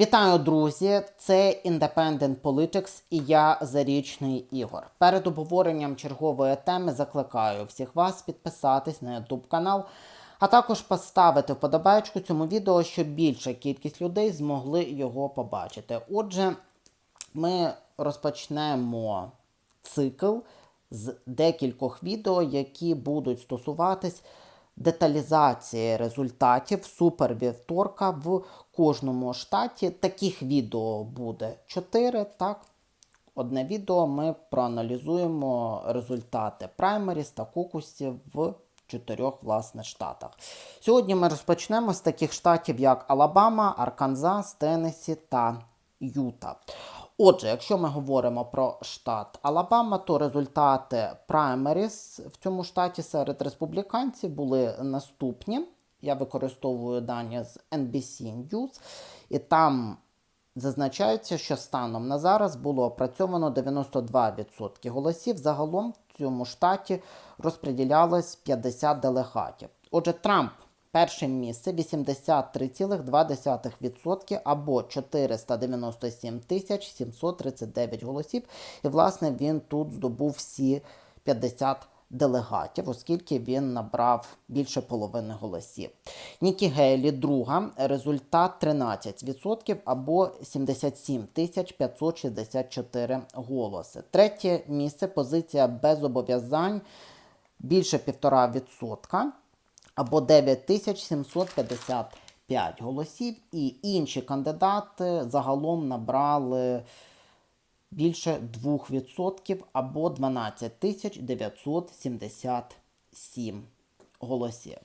Вітаю, друзі! Це Independent Politics і я Зарічний Ігор. Перед обговоренням чергової теми закликаю всіх вас підписатись на YouTube канал, а також поставити вподобайку цьому відео, щоб більша кількість людей змогли його побачити. Отже, ми розпочнемо цикл з декількох відео, які будуть стосуватись деталізації результатів супервівторка в кожному штаті. Таких відео буде 4, так? Одне відео ми проаналізуємо результати праймеріс та кокусів в чотирьох власне штатах. Сьогодні ми розпочнемо з таких штатів, як Алабама, Арканзас, Теннессі та Юта. Отже, якщо ми говоримо про штат Алабама, то результати праймеріс в цьому штаті серед республіканців були наступні. Я використовую дані з NBC News, і там зазначається, що станом на зараз було опрацьовано 92% голосів. Загалом в цьому штаті розподілялось 50 делегатів. Отже, Трамп перше місце 83,2% або 497 тисяч 739 голосів. І, власне, він тут здобув всі 50 делегатів, оскільки він набрав більше половини голосів. Нікі Гейлі, друга, результат 13% або 77 тисяч 564 голоси. Третє місце позиція без зобов'язань більше 1,5% або 9755 голосів. І інші кандидати загалом набрали більше 2% або 12 977 голосів.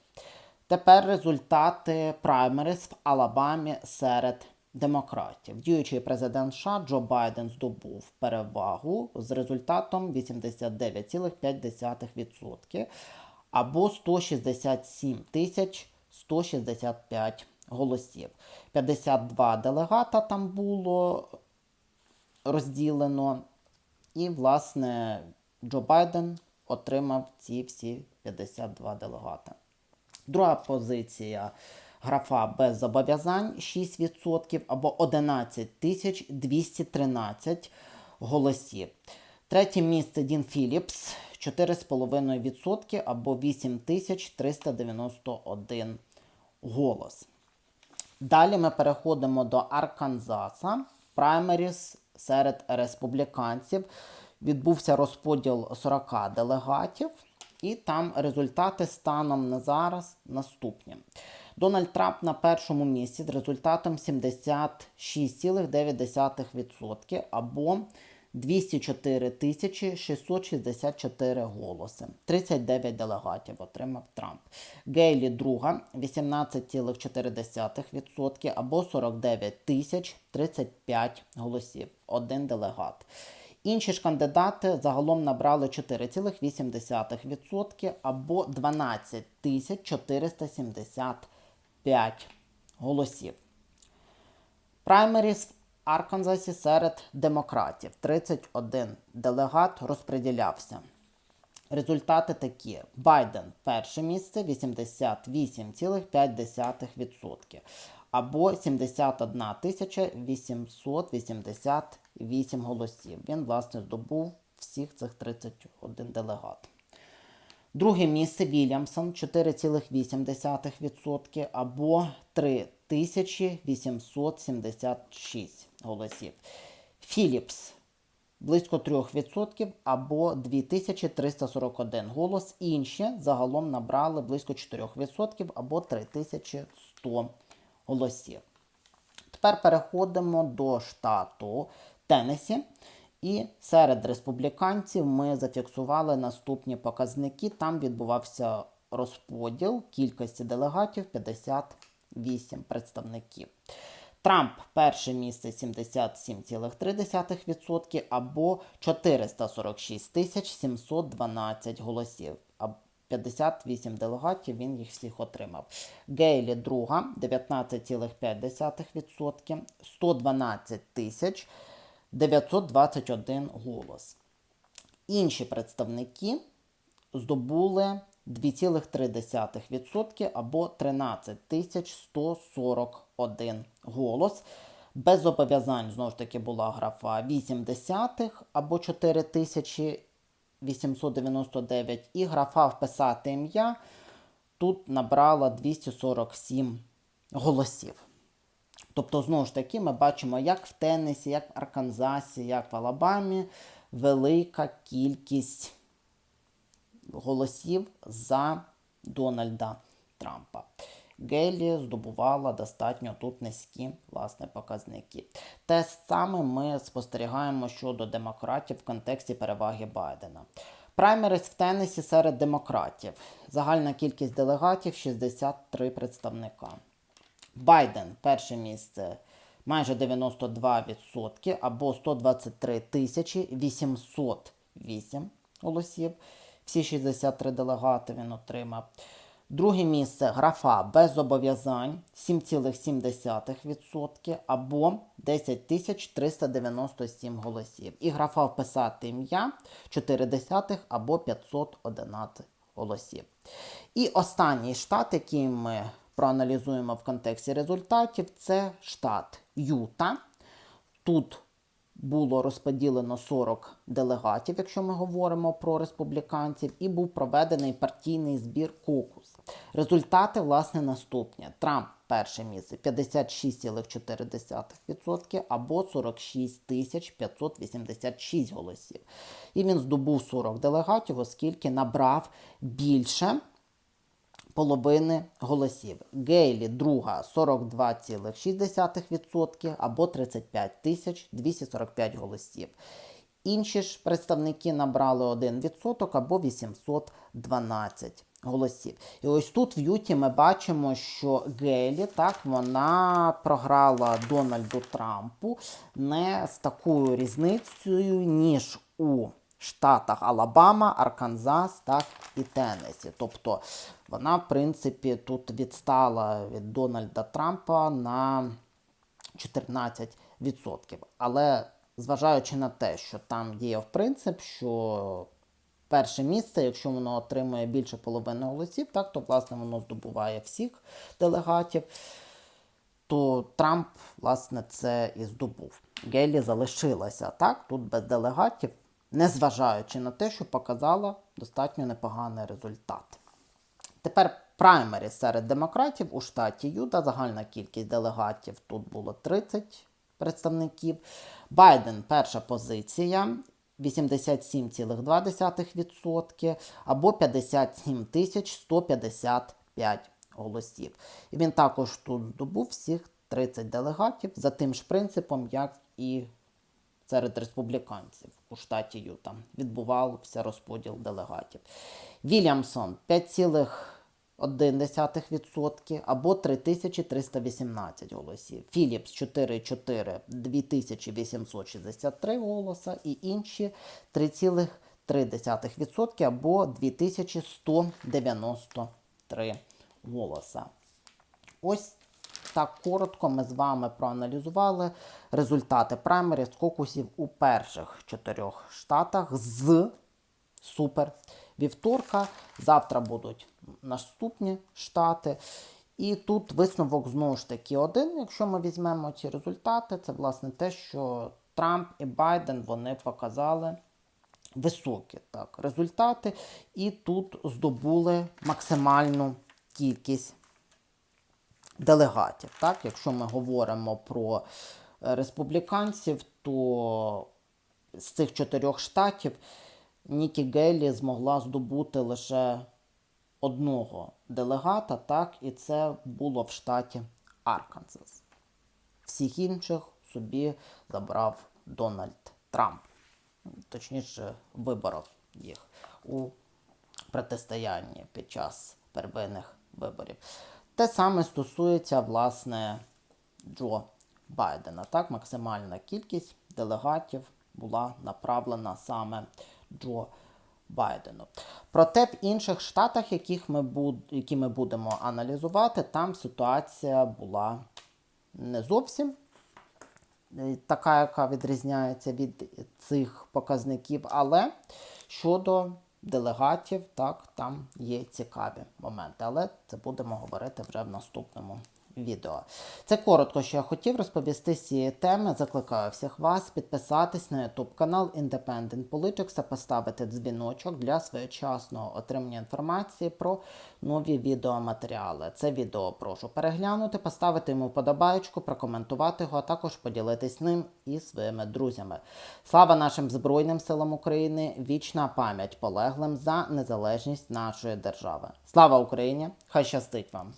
Тепер результати праймерис в Алабамі серед демократів. Діючий президент США Джо Байден здобув перевагу з результатом 89,5% або 167 тисяч 165 голосів. 52 делегата там було розділено. І, власне, Джо Байден отримав ці всі 52 делегати. Друга позиція графа без зобов'язань 6% або 11 тисяч 213 голосів. Третє місце Дін Філіпс 4,5% або 8391 голос. Далі ми переходимо до Арканзаса. Праймеріс серед республіканців. Відбувся розподіл 40 делегатів, і там результати станом на зараз наступні. Дональд Трамп на першому місці з результатом 76,9% або 204 тисячі 664 голоси. 39 делегатів отримав Трамп. Гейлі друга 18,4% або 49 тисяч 35 голосів. Один делегат. Інші ж кандидати загалом набрали 4,8% або 12 тисяч 475 голосів. Праймеріс Арканзасі серед демократів 31 делегат розподілявся. Результати такі: Байден перше місце 88,5% або 71 888 голосів. Він, власне, здобув всіх цих 31 делегат. Друге місце Вільямсон 4,8% або 3876 голосів. Філіпс близько 3% або 2341 голос. Інші загалом набрали близько 4% або 3100 голосів. Тепер переходимо до штату Теннессі. І серед республіканців ми зафіксували наступні показники. Там відбувався розподіл кількості делегатів 58 представників. Трамп перше місце 77,3% або 446 тисяч 712 голосів. А 58 делегатів він їх всіх отримав. Гейлі друга 19,5%, 112 тисяч 921 голос. Інші представники здобули 2,3% або 13 тисяч 141 голос. Без зобов'язань, знову ж таки, була графа 8 десятих або 4899. І графа вписати ім'я тут набрала 247 голосів. Тобто, знову ж таки, ми бачимо, як в Теннесі, як в Арканзасі, як в Алабамі велика кількість голосів за Дональда Трампа. Гелі здобувала достатньо тут низькі власне показники. Те саме ми спостерігаємо щодо демократів в контексті переваги Байдена. Праймерис в Теннесі серед демократів. Загальна кількість делегатів 63 представника. Байден перше місце майже 92% або 123 тисячі 808 голосів. Всі 63 делегати він отримав. Друге місце графа без зобов'язань 7,7% або 10 397 голосів. І графа вписати ім'я 4 десятих або 511 голосів. І останній штат, який ми проаналізуємо в контексті результатів, це штат Юта. Тут було розподілено 40 делегатів, якщо ми говоримо про республіканців, і був проведений партійний збір кокус. Результати, власне, наступні. Трамп перше місце 56,4% або 46 тисяч 586 голосів. І він здобув 40 делегатів, оскільки набрав більше половини голосів. Гейлі друга 42,6% або 35 тисяч 245 голосів. Інші ж представники набрали 1% або 812 голосів. І ось тут в Юті ми бачимо, що Гейлі так вона програла Дональду Трампу не з такою різницею, ніж у штатах Алабама, Арканзас, так і Теннесі. Тобто вона, в принципі, тут відстала від Дональда Трампа на 14%. Але зважаючи на те, що там діяв принцип, що перше місце, якщо воно отримує більше половини голосів, так, то власне воно здобуває всіх делегатів, то Трамп, власне, це і здобув. Гелі залишилася так, тут без делегатів, незважаючи на те, що показала достатньо непоганий результат. Тепер праймері серед демократів у штаті Юта. Загальна кількість делегатів тут було 30 представників. Байден перша позиція 87,2% або 57 155 голосів. І він також тут здобув всіх 30 делегатів за тим ж принципом, як і серед республіканців у штаті Юта. Відбувався розподіл делегатів. Вільямсон 5,1% або 3318 голосів. Філіпс 4,4 2863 голоса і інші 3,3% або 2193 голоса. Ось так коротко ми з вами проаналізували результати праймері кокусів у перших чотирьох штатах з супер вівторка. Завтра будуть наступні штати. І тут висновок знову ж таки один. Якщо ми візьмемо ці результати, це власне те, що Трамп і Байден вони показали високі так, результати, і тут здобули максимальну кількість делегатів. Так? Якщо ми говоримо про е, республіканців, то з цих чотирьох штатів Нікі Гейлі змогла здобути лише одного делегата, так, і це було в штаті Арканзас. Всіх інших собі забрав Дональд Трамп. Точніше, виборов їх у протистоянні під час первинних виборів. Те саме стосується, власне, Джо Байдена. Так, максимальна кількість делегатів була направлена саме Джо Байдену. Проте в інших штатах, яких ми буд... які ми будемо аналізувати, там ситуація була не зовсім е, така, яка відрізняється від цих показників. Але щодо делегатів, так, там є цікаві моменти. Але це будемо говорити вже в наступному відео. Це коротко, що я хотів розповісти з цієї теми. Закликаю всіх вас підписатись на YouTube канал Independent Politics та поставити дзвіночок для своєчасного отримання інформації про нові відеоматеріали. Це відео прошу переглянути, поставити йому подобаєчку, прокоментувати його, а також поділитись ним із своїми друзями. Слава нашим Збройним силам України! Вічна пам'ять полеглим за незалежність нашої держави. Слава Україні! Хай щастить вам!